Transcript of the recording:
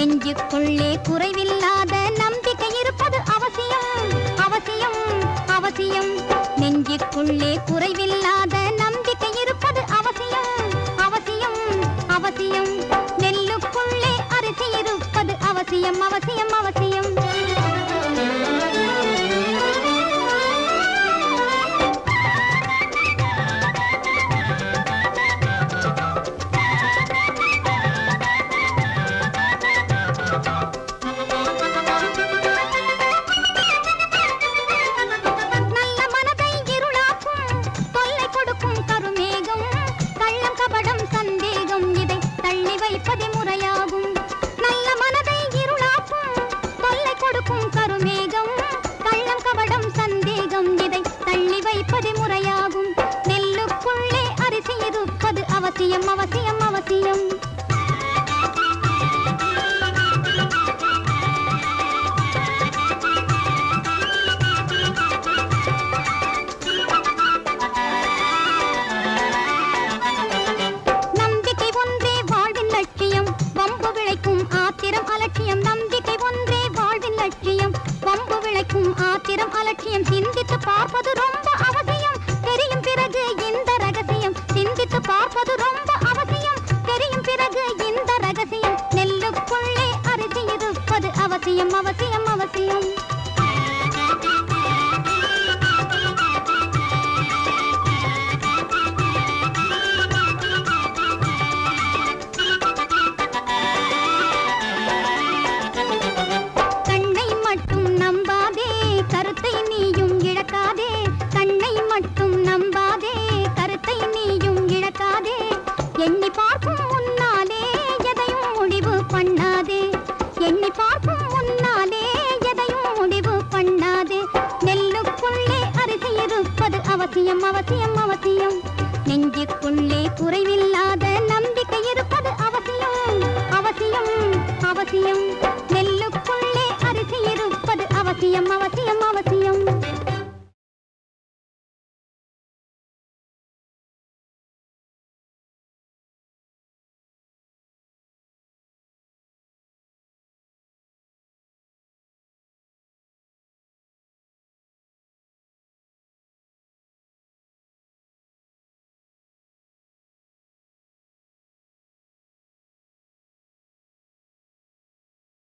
நெஞ்சுக்குள்ளே குறைவில்லாத நம்பிக்கை இருப்பது அவசியம். அவசியம் அவசியம். நெஞ்சுக்குள்ளே குறைவில்லாத ಇಪ್ಪದೆ ಮುರೆಯಾಗು சூத்திரம் அலட்சியம் சிந்தித்து பார்ப்பது ரொம்ப அவசியம். தெரியும் பிறகு இந்த ரகசியம். சிந்தித்து பார்ப்பது ரொம்ப அவசியம். தெரியும் பிறகு இந்த ரகசியம். நெல்லுக்குள்ளே அரிசி இருப்பது அவசியம் அவசியம் அவசியம் அவசியம் அவசியம். நெஞ்சுக்குள்ளே குறைவில்லாத நம்பிக்கை இருப்பது அவசியம். அவசியம் அவசியம். நெல்லுக்குள்ளே அரிசி இருப்பது அவசியம் அவசியம் அவசியம்.